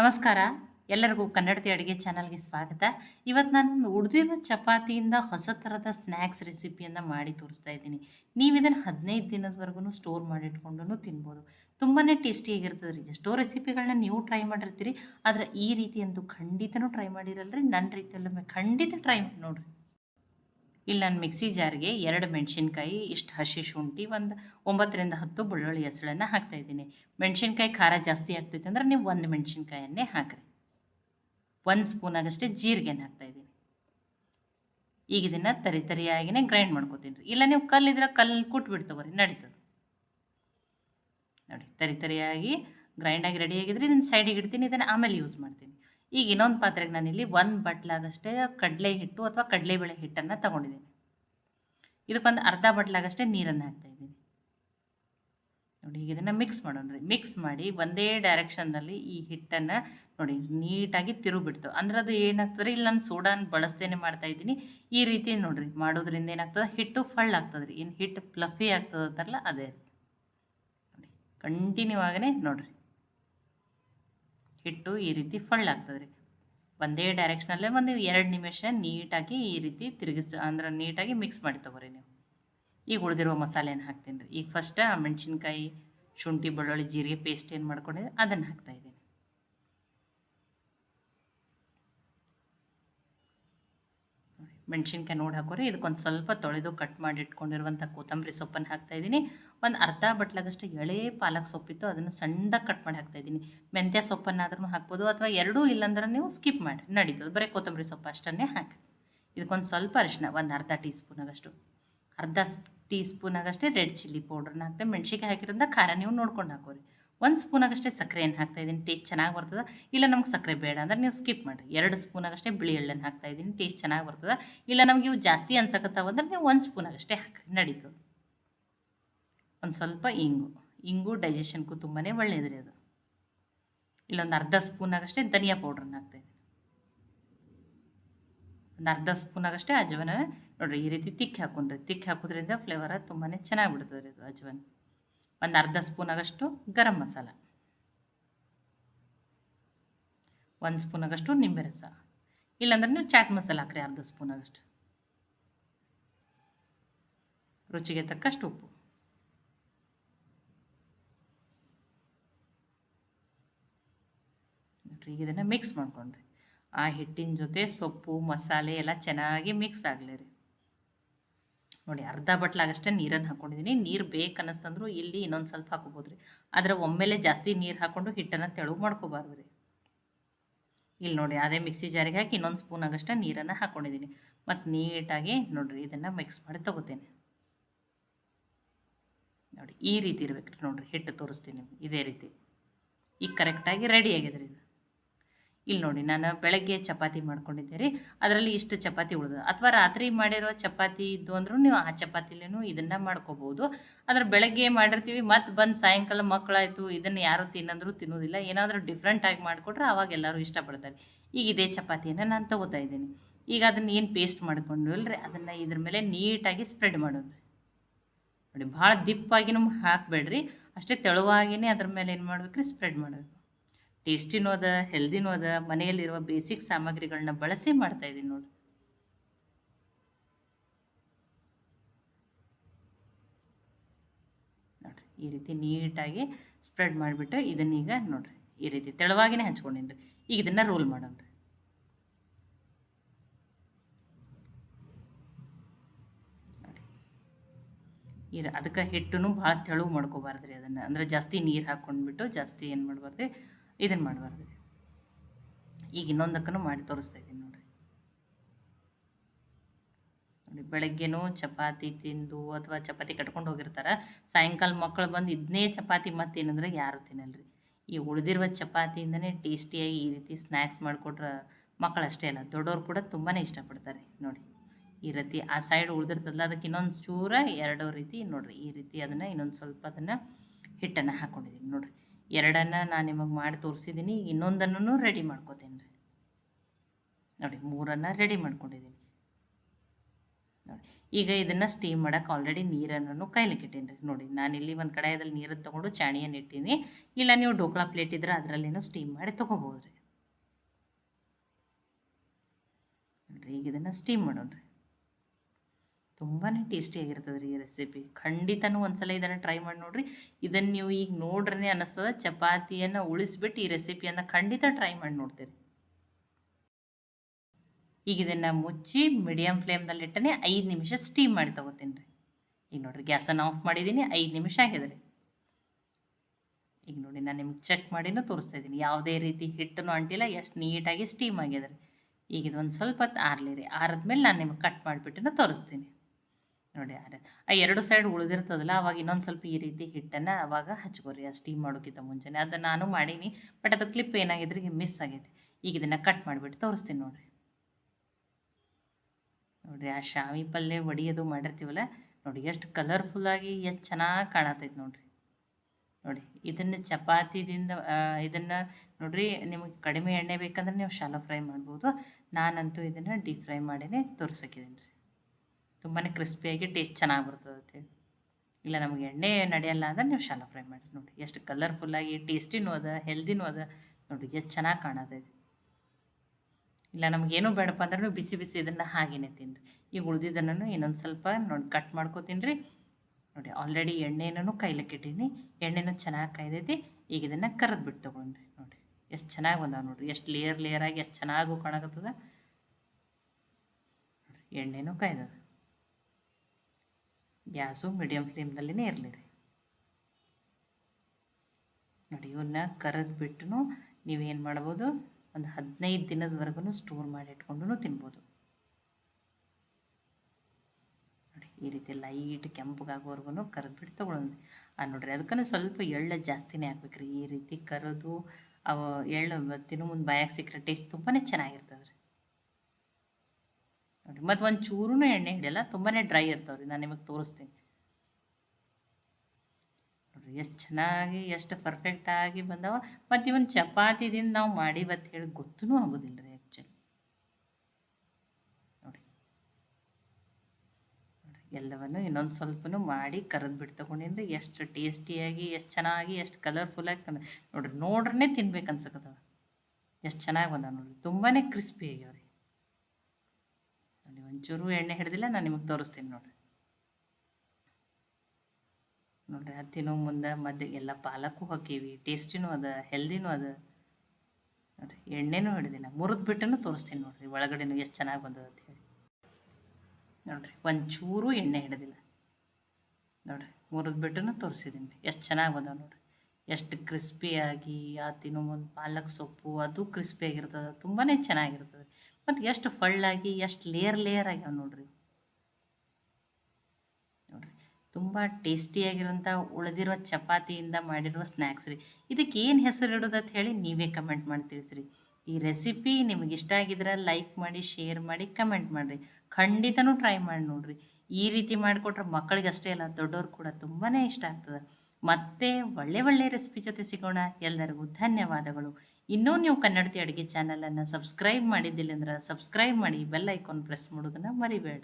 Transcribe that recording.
ನಮಸ್ಕಾರ. ಎಲ್ಲರಿಗೂ ಕನ್ನಡತಿ ಅಡುಗೆ ಚಾನಲ್ಗೆ ಸ್ವಾಗತ. ಇವತ್ತು ನಾನು ಉಡ್ದಿರೋ ಚಪಾತಿಯಿಂದ ಹೊಸ ಥರದ ಸ್ನ್ಯಾಕ್ಸ್ ರೆಸಿಪಿಯನ್ನು ಮಾಡಿ ತೋರಿಸ್ತಾ ಇದ್ದೀನಿ. ನೀವು ಇದನ್ನು ಹದಿನೈದು ದಿನದವರೆಗೂ ಸ್ಟೋರ್ ಮಾಡಿಟ್ಕೊಂಡು ತಿನ್ಬೋದು. ತುಂಬಾ ಟೇಸ್ಟಿಯಾಗಿರ್ತದೆ ರೀ. ಎಷ್ಟೋ ರೆಸಿಪಿಗಳನ್ನ ನೀವು ಟ್ರೈ ಮಾಡಿರ್ತೀರಿ. ಆದರೆ ಈ ರೀತಿಯಂತೂ ಖಂಡಿತನೂ ಟ್ರೈ ಮಾಡಿರಲ್ರಿ. ನನ್ನ ರೀತಿಯಲ್ಲೊಮ್ಮೆ ಖಂಡಿತ ಟ್ರೈ ಮಾಡಿ ನೋಡಿರಿ. ಇಲ್ಲಿ ನಾನು ಮಿಕ್ಸಿ ಜಾರ್ಗೆ ಎರಡು ಮೆಣಸಿನ್ಕಾಯಿ, ಇಷ್ಟು ಹಸಿ ಶುಂಠಿ, ಒಂದು ಒಂಬತ್ತರಿಂದ ಹತ್ತು ಬೆಳ್ಳುಳ್ಳಿ ಹೆಸಳನ್ನು ಹಾಕ್ತಾಯಿದ್ದೀನಿ ಮೆಣಸಿನ್ಕಾಯಿ ಖಾರ ಜಾಸ್ತಿ ಆಗ್ತೈತೆ ಅಂದ್ರೆ ನೀವು ಒಂದು ಮೆಣಸಿನ್ಕಾಯನ್ನೇ ಹಾಕಿರಿ. ಒಂದು ಸ್ಪೂನಾಗಷ್ಟೇ ಜೀರಿಗೆನ ಹಾಕ್ತಾಯಿದ್ದೀನಿ ಈಗ ಇದನ್ನು ತರಿ ತರಿಯಾಗಿನೇ ಗ್ರೈಂಡ್ ಮಾಡ್ಕೊತೀನಿ ರೀ. ಇಲ್ಲ ನೀವು ಕಲ್ಲಿದ್ರೆ ಕಲ್ಲು ಕುಟ್ಬಿಟ್ಟು ತಗೋರಿ, ನಡೀತದೆ. ನೋಡಿ, ತರಿ ತರಿಯಾಗಿ ಗ್ರೈಂಡಾಗಿ ರೆಡಿಯಾಗಿದ್ರೆ ಇದನ್ನು ಸೈಡಿಗೆ ಇಡ್ತೀನಿ, ಇದನ್ನು ಆಮೇಲೆ ಯೂಸ್ ಮಾಡ್ತೀನಿ. ಈಗ ಇನ್ನೊಂದು ಪಾತ್ರೆಗೆ ನಾನಿಲ್ಲಿ ಒಂದು ಬಟ್ಲಾಗಷ್ಟೇ ಕಡಲೆ ಹಿಟ್ಟು ಅಥವಾ ಕಡಲೆಬೇಳೆ ಹಿಟ್ಟನ್ನು ತಗೊಂಡಿದ್ದೀನಿ. ಇದಕ್ಕೊಂದು ಅರ್ಧ ಬಟ್ಲಾಗಷ್ಟೇ ನೀರನ್ನು ಹಾಕ್ತಾಯಿದ್ದೀನಿ ನೋಡಿ, ಈಗ ಇದನ್ನು ಮಿಕ್ಸ್ ಮಾಡೋಣ ರೀ. ಮಿಕ್ಸ್ ಮಾಡಿ ಒಂದೇ ಡೈರೆಕ್ಷನ್ನಲ್ಲಿ ಈ ಹಿಟ್ಟನ್ನು ನೋಡಿ, ನೀಟಾಗಿ ತಿರುಗಿಬಿಡ್ತು. ಅಂದ್ರೆ ಅದು ಏನಾಗ್ತದೆ ಇಲ್ಲಿ ನಾನು ಸೋಡಾನ ಬಳಸ್ತೇನೆ ಮಾಡ್ತಾಯಿದ್ದೀನಿ ಈ ರೀತಿ ನೋಡಿರಿ, ಮಾಡೋದ್ರಿಂದ ಏನಾಗ್ತದೆ, ಹಿಟ್ಟು ಫಳ್ಳ ಆಗ್ತದೆ ರೀ. ಏನು ಹಿಟ್ಟು ಫ್ಲಫಿ ಆಗ್ತದೆ ಅಂತಾರಲ್ಲ, ಅದೇ ನೋಡಿ ಕಂಟಿನ್ಯೂ ಆಗೇ ನೋಡಿರಿ. ಹಿಟ್ಟು ಈ ರೀತಿ ಫಳ್ಳಾಗ್ತದೆ ರೀ ಒಂದೇ ಡೈರೆಕ್ಷನಲ್ಲೇ ಒಂದು ಎರಡು ನಿಮಿಷ ನೀಟಾಗಿ ಈ ರೀತಿ ತಿರುಗಿಸ್, ಅಂದ್ರೆ ನೀಟಾಗಿ ಮಿಕ್ಸ್ ಮಾಡಿ ತಗೋರಿ ನೀವು. ಈಗ ಉಳಿದಿರುವ ಮಸಾಲೆನ ಹಾಕ್ತೀನಿ ರೀ ಈಗ ಫಸ್ಟ್ ಆ ಮೆಣಸಿನ್ಕಾಯಿ, ಶುಂಠಿ, ಬೆಳ್ಳುಳ್ಳಿ, ಜೀರಿಗೆ ಪೇಸ್ಟ್ ಏನು ಮಾಡ್ಕೊಂಡಿದ್ದೆ, ಅದನ್ನು ಹಾಕ್ತಾಯಿದ್ದೀನಿ ಮೆಣಸಿನ್ಕಾಯಿ ನೋಡಿ ಹಾಕೋರಿ. ಇದಕ್ಕೊಂದು ಸ್ವಲ್ಪ ತೊಳೆದು ಕಟ್ ಮಾಡಿ ಇಟ್ಕೊಂಡಿರುವಂಥ ಕೊತ್ತಂಬರಿ ಸೊಪ್ಪನ್ನು ಹಾಕ್ತಾಯಿದ್ದೀನಿ ಒಂದು ಅರ್ಧ ಬಟ್ಲಾಗಷ್ಟು ಎಳೆ ಪಾಲಕ್ ಸೊಪ್ಪಿತ್ತು, ಅದನ್ನು ಸಣ್ಣದಾಗಿ ಕಟ್ ಮಾಡಿ ಹಾಕ್ತಾಯಿದ್ದೀನಿ ಮೆಂತ್ಯ ಸೊಪ್ಪನ್ನಾದ್ರೂ ಹಾಕ್ಬೋದು, ಅಥವಾ ಎರಡೂ ಇಲ್ಲಾಂದ್ರೆ ನೀವು ಸ್ಕಿಪ್ ಮಾಡಿ ನಡೀತದೆ. ಬರೀ ಕೊತ್ತಂಬರಿ ಸೊಪ್ಪು ಅಷ್ಟನ್ನೇ ಹಾಕಿ ಇದಕ್ಕೊಂದು ಸ್ವಲ್ಪ ಅರಿಶಿನ ಒಂದು ಅರ್ಧ ಟೀ ಸ್ಪೂನಾಗಷ್ಟು ಅರ್ಧ ಟೀ ಸ್ಪೂನಾಗಷ್ಟೇ ರೆಡ್ ಚಿಲ್ಲಿ ಪೌಡ್ರನ್ನ ಹಾಕ್ತೆ. ಮೆಣ್ಸಿಕಾಯಿ ಹಾಕಿರೋದ್ರಿಂದ ಖಾರ ನೀವು ನೋಡ್ಕೊಂಡು ಹಾಕೋರಿ. ಒಂದು ಸ್ಪೂನಾಗಷ್ಟೇ ಸಕ್ಕರೆಯನ್ನು ಹಾಕ್ತಾಯಿದ್ದೀನಿ ಟೇಸ್ಟ್ ಚೆನ್ನಾಗಿ ಬರ್ತದೆ. ಇಲ್ಲ ನಮ್ಗೆ ಸಕ್ಕರೆ ಬೇಡ ಅಂದ್ರೆ ನೀವು ಸ್ಕಿಪ್ ಮಾಡಿರಿ. ಎರಡು ಸ್ಪೂನಾಗಷ್ಟೇ ಬಿಳಿ ಎಳ್ಳನ್ನು ಹಾಕ್ತಾಯಿದ್ದೀನಿ ಟೇಸ್ಟ್ ಚೆನ್ನಾಗಿ ಬರ್ತದೆ. ಇಲ್ಲ ನಮಗೆ ಇವು ಜಾಸ್ತಿ ಅನ್ಸಕತ್ತಾವ ನೀವು ಒಂದು ಸ್ಪೂನಾಗಷ್ಟೇ ಹಾಕ್ರಿ ನಡೀತದೆ ಒಂದು ಸ್ವಲ್ಪ ಇಂಗು ಇಂಗು ಡೈಜೆಷನ್ಗೂ ತುಂಬಾ ಒಳ್ಳೆಯದು ರೀ ಅದು. ಇಲ್ಲೊಂದು ಅರ್ಧ ಸ್ಪೂನಾಗಷ್ಟೇ ಧನಿಯಾ ಪೌಡ್ರನ್ನ ಹಾಕ್ತಾಯಿದ್ದೀನಿ ಒಂದು ಅರ್ಧ ಸ್ಪೂನಾಗಷ್ಟೇ ಅಜವನ, ನೋಡಿರಿ ಈ ರೀತಿ ತಿಕ್ಕಿ ಹಾಕೊಂಡ್ರಿ, ತಿಕ್ಕಿ ಹಾಕೋದ್ರಿಂದ ಫ್ಲೇವರ ತುಂಬಾ ಚೆನ್ನಾಗಿ ಬಿಡ್ತದೆ ಇದು ಅಜವನ್. ಒಂದು ಅರ್ಧ ಸ್ಪೂನಾಗಷ್ಟು ಗರಂ ಮಸಾಲ. ಒಂದು ಸ್ಪೂನಾಗಷ್ಟು ನಿಂಬೆ ರಸ. ಇಲ್ಲಾಂದ್ರೆ ನೀವು ಚಾಟ್ ಮಸಾಲ ಹಾಕ್ರಿ ಅರ್ಧ ಸ್ಪೂನಾಗಷ್ಟು. ರುಚಿಗೆ ತಕ್ಕಷ್ಟು ಉಪ್ಪು. ಈಗ ಇದನ್ನು ಮಿಕ್ಸ್ ಮಾಡ್ಕೊಂಡ್ರಿ. ಆ ಹಿಟ್ಟಿನ ಜೊತೆ ಸೊಪ್ಪು, ಮಸಾಲೆ ಎಲ್ಲ ಚೆನ್ನಾಗಿ ಮಿಕ್ಸ್ ಆಗಲಿ ರೀ. ನೋಡಿ ಅರ್ಧ ಬಟ್ಲಾಗಷ್ಟೇ ನೀರನ್ನು ಹಾಕ್ಕೊಂಡಿದ್ದೀನಿ ನೀರು ಬೇಕು ಅನ್ನಿಸ್ತಂದ್ರು ಇಲ್ಲಿ ಇನ್ನೊಂದು ಸ್ವಲ್ಪ ಹಾಕೋಬೋದು ರೀ ಆದರೆ ಒಮ್ಮೆಲೆ ಜಾಸ್ತಿ ನೀರು ಹಾಕ್ಕೊಂಡು ಹಿಟ್ಟನ್ನು ತೆಳು ಮಾಡ್ಕೋಬಾರ್ದು ರೀ. ಇಲ್ಲಿ ನೋಡಿ ಅದೇ ಮಿಕ್ಸಿ ಜಾರಿಗೆ ಹಾಕಿ ಇನ್ನೊಂದು ಸ್ಪೂನ್ ಆಗಷ್ಟೇ ನೀರನ್ನು ಹಾಕ್ಕೊಂಡಿದ್ದೀನಿ ಮತ್ತು ನೀಟಾಗಿ ನೋಡಿರಿ ಇದನ್ನು ಮಿಕ್ಸ್ ಮಾಡಿ ತೊಗೋತೇನೆ. ನೋಡಿ ಈ ರೀತಿ ಇರ್ಬೇಕು ರೀ ನೋಡಿರಿ ಹಿಟ್ಟು ತೋರಿಸ್ತೀನಿ ಇದೇ ರೀತಿ. ಈಗ ಕರೆಕ್ಟಾಗಿ ರೆಡಿ ಆಗಿದೆ ರೀ ಇಲ್ಲಿ ನೋಡಿ, ನಾನು ಬೆಳಗ್ಗೆ ಚಪಾತಿ ಮಾಡ್ಕೊಂಡಿದ್ದೆ ರೀ. ಅದರಲ್ಲಿ ಇಷ್ಟು ಚಪಾತಿ ಉಳಿದು, ಅಥವಾ ರಾತ್ರಿ ಮಾಡಿರೋ ಚಪಾತಿ ಇದ್ದು ಅಂದರೂ ನೀವು ಆ ಚಪಾತಿಲೇನು ಇದನ್ನು ಮಾಡ್ಕೋಬೋದು. ಆದರೆ ಬೆಳಗ್ಗೆ ಮಾಡಿರ್ತೀವಿ ಮತ್ತು ಬಂದು ಸಾಯಂಕಾಲ ಮಕ್ಕಳಾಯಿತು ಇದನ್ನು ಯಾರು ತಿನ್ನಂದ್ರೂ ತಿನ್ನೋದಿಲ್ಲ. ಏನಾದರೂ ಡಿಫ್ರೆಂಟಾಗಿ ಮಾಡಿಕೊಟ್ರೆ ಅವಾಗ ಎಲ್ಲರೂ ಇಷ್ಟಪಡ್ತಾರೆ. ಈಗ ಇದೇ ಚಪಾತಿಯನ್ನು ನಾನು ತಗೋತಾ ಇದ್ದೀನಿ. ಈಗ ಅದನ್ನು ಏನು ಪೇಸ್ಟ್ ಮಾಡ್ಕೊಂಡು ಇಲ್ರಿ, ಅದನ್ನು ಇದ್ರ ಮೇಲೆ ನೀಟಾಗಿ ಸ್ಪ್ರೆಡ್ ಮಾಡೋದು. ನೋಡಿ, ಭಾಳ ದಿಪ್ಪಾಗಿನೂ ಹಾಕಬೇಡ್ರಿ. ಅಷ್ಟೇ ತೆಳುವಾಗಿನೇ ಅದ್ರ ಮೇಲೆ ಏನು ಮಾಡ್ಬೇಕ್ರಿ ಸ್ಪ್ರೆಡ್ ಮಾಡಬೇಕು ಟೇಸ್ಟಿನೂ ಅದ, ಹೆಲ್ದಿನೂ ಅದ, ಮನೆಯಲ್ಲಿರುವ ಬೇಸಿಕ್ ಸಾಮಗ್ರಿಗಳನ್ನ ಬಳಸಿ ಮಾಡ್ತಾ ಇದ್ದೀನಿ ನೋಡಿ. ನೋಡ್ರಿ, ಈ ರೀತಿ ನೀಟಾಗಿ ಸ್ಪ್ರೆಡ್ ಮಾಡಿಬಿಟ್ಟು ಇದನ್ನೀಗ ನೋಡ್ರಿ, ಈ ರೀತಿ ತೆಳುವಾಗಿನೇ ಹಚ್ಕೊಂಡಿನಿ ರೀ ಈಗ ಇದನ್ನು ರೋಲ್ ಮಾಡೋಣ ರೀ. ಈ ಅದಕ್ಕೆ ಹಿಟ್ಟನ್ನು ಭಾಳ ತೆಳು ಮಾಡ್ಕೋಬಾರ್ದು ರೀ ಅದನ್ನು. ಅಂದರೆ ಜಾಸ್ತಿ ನೀರು ಹಾಕ್ಕೊಂಡ್ಬಿಟ್ಟು ಜಾಸ್ತಿ ಏನು ಮಾಡಬಾರ್ದು ಇದನ್ನು ಮಾಡಬಾರ್ದು. ಈಗ ಇನ್ನೊಂದಕ್ಕೂ ಮಾಡಿ ತೋರಿಸ್ತಾ ಇದ್ದೀನಿ ನೋಡಿರಿ. ನೋಡಿ, ಬೆಳಗ್ಗೆನೂ ಚಪಾತಿ ತಿಂದು ಅಥವಾ ಚಪಾತಿ ಕಟ್ಕೊಂಡು ಹೋಗಿರ್ತಾರೆ, ಸಾಯಂಕಾಲ ಮಕ್ಕಳು ಬಂದು ಇದನ್ನೇ ಚಪಾತಿ ಮತ್ತು ಏನಂದ್ರೆ ಯಾರು ತಿನ್ನಲ್ರಿ. ಈ ಉಳಿದಿರುವ ಚಪಾತಿಯಿಂದನೇ ಟೇಸ್ಟಿಯಾಗಿ ಈ ರೀತಿ ಸ್ನ್ಯಾಕ್ಸ್ ಮಾಡಿಕೊಟ್ರೆ ಮಕ್ಕಳು ಅಷ್ಟೇ ಅಲ್ಲ, ದೊಡ್ಡವ್ರು ಕೂಡ ತುಂಬಾ ಇಷ್ಟಪಡ್ತಾರೆ ನೋಡಿ. ಈ ರೀತಿ ಆ ಸೈಡ್ ಉಳಿದಿರ್ತದಲ್ಲ, ಅದಕ್ಕೆ ಇನ್ನೊಂದು ಚೂರ ಎರಡೋ ರೀತಿ ನೋಡಿರಿ, ಈ ರೀತಿ ಅದನ್ನು ಇನ್ನೊಂದು ಸ್ವಲ್ಪ ಅದನ್ನು ಹಿಟ್ಟನ್ನು ಹಾಕ್ಕೊಂಡಿದ್ದೀನಿ ನೋಡಿರಿ. ಎರಡನ್ನು ನಾನು ನಿಮಗೆ ಮಾಡಿ ತೋರಿಸಿದ್ದೀನಿ ಇನ್ನೊಂದನ್ನು ರೆಡಿ ಮಾಡ್ಕೋತೀನಿ ರೀ. ನೋಡಿ, ಮೂರನ್ನು ರೆಡಿ ಮಾಡ್ಕೊಂಡಿದ್ದೀನಿ ನೋಡಿ, ಈಗ ಇದನ್ನು ಸ್ಟೀಮ್ ಮಾಡೋಕೆ ಆಲ್ರೆಡಿ ನೀರನ್ನು ಕೈಲಿಕ್ಕೆ ಇಟ್ಟೀನಿ ರೀ. ನೋಡಿ ಇಲ್ಲಿ ಒಂದು ಕಡೆ ಅದ್ರಲ್ಲಿ ನೀರನ್ನು ತೊಗೊಂಡು ಚಾಣಿಯನ್ನು ಇಟ್ಟೀನಿ. ಇಲ್ಲ, ನೀವು ಡೋಕ್ಲಾ ಪ್ಲೇಟ್ ಇದ್ರೆ ಅದರಲ್ಲೇನೋ ಸ್ಟೀಮ್ ಮಾಡಿ ತೊಗೋಬೋದು ರೀ ಈಗ ಇದನ್ನು ಸ್ಟೀಮ್ ಮಾಡೋಣ ರೀ ತುಂಬಾ ಟೇಸ್ಟಿಯಾಗಿರ್ತದೆ ರೀ ಈ ರೆಸಿಪಿ ಖಂಡಿತನೂ ಒಂದ್ಸಲ ಇದನ್ನು ಟ್ರೈ ಮಾಡಿ ನೋಡಿರಿ. ಇದನ್ನು ನೀವು ಈಗ ನೋಡ್ರೇ ಅನ್ನಿಸ್ತದ ಚಪಾತಿಯನ್ನು ಉಳಿಸ್ಬಿಟ್ಟು ಈ ರೆಸಿಪಿಯನ್ನು ಖಂಡಿತ ಟ್ರೈ ಮಾಡಿ ನೋಡ್ತೀರಿ. ಈಗ ಇದನ್ನು ಮುಚ್ಚಿ ಮೀಡಿಯಮ್ ಫ್ಲೇಮ್ನಲ್ಲಿ ಇಟ್ಟನೆ ಐದು ನಿಮಿಷ ಸ್ಟೀಮ್ ಮಾಡಿ ತೊಗೋತೀನಿ ರೀ. ಈಗ ನೋಡಿರಿ ಗ್ಯಾಸನ್ನು ಆಫ್ ಮಾಡಿದ್ದೀನಿ ಐದು ನಿಮಿಷ ಆಗಿದೆ ಈಗ ನೋಡಿ ನಾನು ನಿಮ್ಗೆ ಚೆಕ್ ಮಾಡಿನೂ ತೋರಿಸ್ತಾ ಇದ್ದೀನಿ ಯಾವುದೇ ರೀತಿ ಹಿಟ್ಟನ್ನು ಅಂಟಿಲ್ಲ, ಎಷ್ಟು ನೀಟಾಗಿ ಸ್ಟೀಮ್ ಆಗಿದೆ ರೀ. ಈಗ ಇದೊಂದು ಸ್ವಲ್ಪ ಹೊತ್ತು ಆರಲಿ ರೀ. ಆರಿದ್ಮೇಲೆ ನಾನು ನಿಮ್ಗೆ ಕಟ್ ಮಾಡಿಬಿಟ್ಟು ತೋರಿಸ್ತೀನಿ. ನೋಡಿ ಆರ ಆ ಎರಡು ಸೈಡ್ ಉಳಿದಿರ್ತದಲ್ಲ, ಅವಾಗ ಇನ್ನೊಂದು ಸ್ವಲ್ಪ ಈ ರೀತಿ ಹಿಟ್ಟನ್ನು ಅವಾಗ ಹಚ್ಕೋರಿ, ಆ ಸ್ಟೀಮ್ ಮಾಡೋಕ್ಕಿಂತ ಮುಂಚೆನೆ. ಅದು ನಾನು ಮಾಡೀನಿ ಬಟ್ ಅದು ಕ್ಲಿಪ್ ಏನಾಗಿದ್ರೆ ಮಿಸ್ ಆಗೈತಿ. ಈಗ ಇದನ್ನು ಕಟ್ ಮಾಡಿಬಿಟ್ಟು ತೋರಿಸ್ತೀನಿ ನೋಡಿರಿ. ನೋಡಿರಿ, ಆ ಶಾವಿ ಪಲ್ಯ ಒಡಿಯೋದು ಮಾಡಿರ್ತೀವಲ್ಲ, ನೋಡಿ ಎಷ್ಟು ಕಲರ್ಫುಲ್ಲಾಗಿ ಎಷ್ಟು ಚೆನ್ನಾಗಿ ಕಾಣತೈತೆ ನೋಡಿರಿ. ನೋಡಿ, ಇದನ್ನು ಚಪಾತಿದಿಂದ ಇದನ್ನು ನೋಡಿರಿ, ನಿಮಗೆ ಕಡಿಮೆ ಎಣ್ಣೆ ಬೇಕಂದ್ರೆ ನೀವು ಶಾಲೋ ಫ್ರೈ ಮಾಡ್ಬೋದು. ನಾನಂತೂ ಇದನ್ನು ಡೀಪ್ ಫ್ರೈ ಮಾಡಿನೇ ತೋರ್ಸಕ್ಕಿದ್ದೀನಿ ರೀ ತುಂಬಾ ಕ್ರಿಸ್ಪಿಯಾಗಿ ಟೇಸ್ಟ್ ಚೆನ್ನಾಗಿ ಬರ್ತದೆ ಇಲ್ಲ, ನಮಗೆ ಎಣ್ಣೆ ನಡೆಯಲ್ಲ ಅಂದ್ರೆ ನೀವು ಶಾಲೋ ಫ್ರೈ ಮಾಡಿ ನೋಡಿ. ಎಷ್ಟು ಕಲರ್ಫುಲ್ಲಾಗಿ ಟೇಸ್ಟಿನೂ ಅದ ಹೆಲ್ದಿನೂ ಅದ. ನೋಡಿ, ಎಷ್ಟು ಚೆನ್ನಾಗಿ ಕಾಣತೈತಿ. ಇಲ್ಲ ನಮಗೇನು ಬೇಡಪ್ಪ ಅಂದ್ರೆ ನೀವು ಬಿಸಿ ಬಿಸಿ ಇದನ್ನು ಹಾಗೇನೆ ತಿನ್ನಿರಿ ಈಗ ಉಳಿದಿದ್ದನ್ನು ಇನ್ನೊಂದು ಸ್ವಲ್ಪ ನೋಡಿ ಕಟ್ ಮಾಡ್ಕೋತೀನಿ ನೋಡಿ ಆಲ್ರೆಡಿ ಎಣ್ಣೆನೂ ಕೈಲಕ್ಕೆ ಇಟ್ಟೀನಿ ಎಣ್ಣೆನೂ ಚೆನ್ನಾಗಿ ಕಾಯ್ದೈತಿ. ಈಗ ಇದನ್ನು ಕರೆದು ಬಿಟ್ಟು ತೊಗೊಂಡ್ರಿ. ನೋಡಿ, ಎಷ್ಟು ಚೆನ್ನಾಗಿ ಬಂದಾವೆ ನೋಡಿರಿ. ಎಷ್ಟು ಲೇಯರ್ ಲೇಯರಾಗಿ ಎಷ್ಟು ಚೆನ್ನಾಗೂ ಕಾಣಕತ್ತದ. ಎಣ್ಣೆನೂ ಕಾಯ್ದದ. ಗ್ಯಾಸು ಮೀಡಿಯಮ್ ಫ್ಲೇಮ್ನಲ್ಲಿನೇ ಇರಲಿ ರೀ ನೋಡಿ ಇವನ್ನ ಕರೆದು ಬಿಟ್ಟು ನೀವೇನು ಮಾಡ್ಬೋದು? ಒಂದು ಹದಿನೈದು ದಿನದವರೆಗೂ ಸ್ಟೋರ್ ಮಾಡಿ ಇಟ್ಕೊಂಡು ತಿನ್ಬೋದು. ನೋಡಿ, ಈ ರೀತಿ ಲೈಟ್ ಕೆಂಪಗಾಗೋವರೆಗೂ ಕರೆದ್ಬಿಟ್ಟು ತೊಗೊಳೋದು ಆ ನೋಡ್ರಿ ಅದಕ್ಕೂ ಸ್ವಲ್ಪ ಎಳ್ಳು ಜಾಸ್ತಿನೇ ಹಾಕ್ಬೇಕ್ರಿ. ಈ ರೀತಿ ಕರೆದು ಅವು ಎಳ್ಳು ತಿನ್ನು ಮುಂದೆ ಬಾಯಾಗ ಸಿಕ್ಕರೆ ಟೇಸ್ಟ್ ತುಂಬಾ ಚೆನ್ನಾಗಿರ್ತದೆ ರೀ ನೋಡಿ, ಮತ್ತು ಒಂದು ಚೂರೂ ಎಣ್ಣೆ ಹಿಡಿಯಲ್ಲ ತುಂಬಾ ಡ್ರೈ ಇರ್ತಾವ್ರಿ, ನಾನು ನಿಮಗೆ ತೋರಿಸ್ತೀನಿ. ನೋಡಿರಿ, ಎಷ್ಟು ಚೆನ್ನಾಗಿ, ಎಷ್ಟು ಪರ್ಫೆಕ್ಟಾಗಿ ಬಂದವ. ಮತ್ತು ಇವನ್ ಚಪಾತಿದಿಂದ ನಾವು ಮಾಡಿ ಬತ್ ಹೇಳಿ ಗೊತ್ತೂ ಆಗೋದಿಲ್ಲ ರೀ ಆ್ಯಕ್ಚುಲಿ ನೋಡಿ. ನೋಡಿರಿ, ಎಲ್ಲವನ್ನು ಇನ್ನೊಂದು ಸ್ವಲ್ಪನೂ ಮಾಡಿ ಕರೆದು ಬಿಟ್ಟು ತೊಗೊಂಡಿಂದ್ರೆ ಎಷ್ಟು ಟೇಸ್ಟಿಯಾಗಿ ಎಷ್ಟು ಚೆನ್ನಾಗಿ, ಎಷ್ಟು ಕಲರ್ಫುಲ್ಲಾಗಿ ಕಣ ನೋಡಿರಿ ನೋಡ್ರೇ ತಿನ್ಬೇಕು ಅನ್ಸಕತ್ತವ ಎಷ್ಟು ಚೆನ್ನಾಗಿ ಬಂದಾವ ನೋಡಿರಿ ತುಂಬಾ ಕ್ರಿಸ್ಪಿ ಆಗ್ಯಾವ ರೀ ನೋಡಿ ಒಂಚೂರು ಎಣ್ಣೆ ಹಿಡ್ದಿಲ್ಲ, ನಾನು ನಿಮಗೆ ತೋರಿಸ್ತೀನಿ ನೋಡಿರಿ. ನೋಡ್ರಿ ಹತ್ತಿನೂ ಮುಂದೆ ಮಧ್ಯೆ ಎಲ್ಲ ಪಾಲಕ್ಕೂ ಹಾಕೀವಿ, ಟೇಸ್ಟಿನೂ ಅದ, ಹೆಲ್ದಿನೂ ಅದ. ನೋಡ್ರಿ, ಎಣ್ಣೆನೂ ಹಿಡ್ದಿಲ್ಲ, ಮುರಿದು ಬಿಟ್ಟನು ತೋರಿಸ್ತೀನಿ ನೋಡಿರಿ, ಒಳಗಡೆನೂ ಎಷ್ಟು ಚೆನ್ನಾಗಿ ಬಂದದ ಅಂತ ಹೇಳಿ. ನೋಡ್ರಿ, ಒಂಚೂರು ಎಣ್ಣೆ ಹಿಡ್ದಿಲ್ಲ. ನೋಡಿರಿ, ಮುರಿದು ಬಿಟ್ಟನು ತೋರಿಸಿದ್ದೀನಿ ಎಷ್ಟು ಚೆನ್ನಾಗಿ ಬಂದವ ನೋಡ್ರಿ. ಎಷ್ಟು ಕ್ರಿಸ್ಪಿಯಾಗಿ ಆ ತಿನ್ನೋ ಮುಂದೆ, ಪಾಲಕ್ ಸೊಪ್ಪು, ಅದು ಕ್ರಿಸ್ಪಿಯಾಗಿರ್ತದೆ ತುಂಬಾ ಚೆನ್ನಾಗಿರ್ತದೆ. ಮತ್ತು ಎಷ್ಟು ಫಳ್ಳಾಗಿ ಎಷ್ಟು ಲೇಯರ್ ಲೇಯರ್ ಆಗ್ಯಾವ ನೋಡ್ರಿ. ನೋಡ್ರಿ, ತುಂಬ ಟೇಸ್ಟಿಯಾಗಿರುವಂಥ ಉಳಿದಿರೋ ಚಪಾತಿಯಿಂದ ಮಾಡಿರೋ ಸ್ನ್ಯಾಕ್ಸ್ ರೀ. ಇದಕ್ಕೆ ಏನು ಹೆಸರು ಇಡೋದು ಅಂತ ಹೇಳಿ ನೀವೇ ಕಮೆಂಟ್ ಮಾಡಿ ತಿಳಿಸ್ರಿ. ಈ ರೆಸಿಪಿ ನಿಮಗೆ ಇಷ್ಟ ಆಗಿದ್ರೆ ಲೈಕ್ ಮಾಡಿ ಶೇರ್ ಮಾಡಿ ಕಮೆಂಟ್ ಮಾಡಿರಿ. ಖಂಡಿತನೂ ಟ್ರೈ ಮಾಡಿ ನೋಡ್ರಿ. ಈ ರೀತಿ ಮಾಡಿಕೊಟ್ರೆ ಮಕ್ಕಳಿಗೆ ಅಷ್ಟೇ ಅಲ್ಲ ದೊಡ್ಡವ್ರು ಕೂಡ ತುಂಬಾ ಇಷ್ಟ ಆಗ್ತದೆ. ಮತ್ತೆ ಒಳ್ಳೆ ಒಳ್ಳೆ ರೆಸಿಪಿ ಜೊತೆ ಸಿಗೋಣ. ಎಲ್ಲರಿಗೂ ಧನ್ಯವಾದಗಳು. ಇನ್ನೂ ನೀವು ಕನ್ನಡತಿ ಅಡುಗೆ ಚಾನಲನ್ನು ಸಬ್ಸ್ಕ್ರೈಬ್ ಮಾಡಿದ್ದಿಲ್ಲ ಅಂದ್ರೆ ಸಬ್ಸ್ಕ್ರೈಬ್ ಮಾಡಿ ಬೆಲ್ ಐಕಾನ್ ಪ್ರೆಸ್ ಮಾಡೋದನ್ನು ಮರಿಬೇಡ.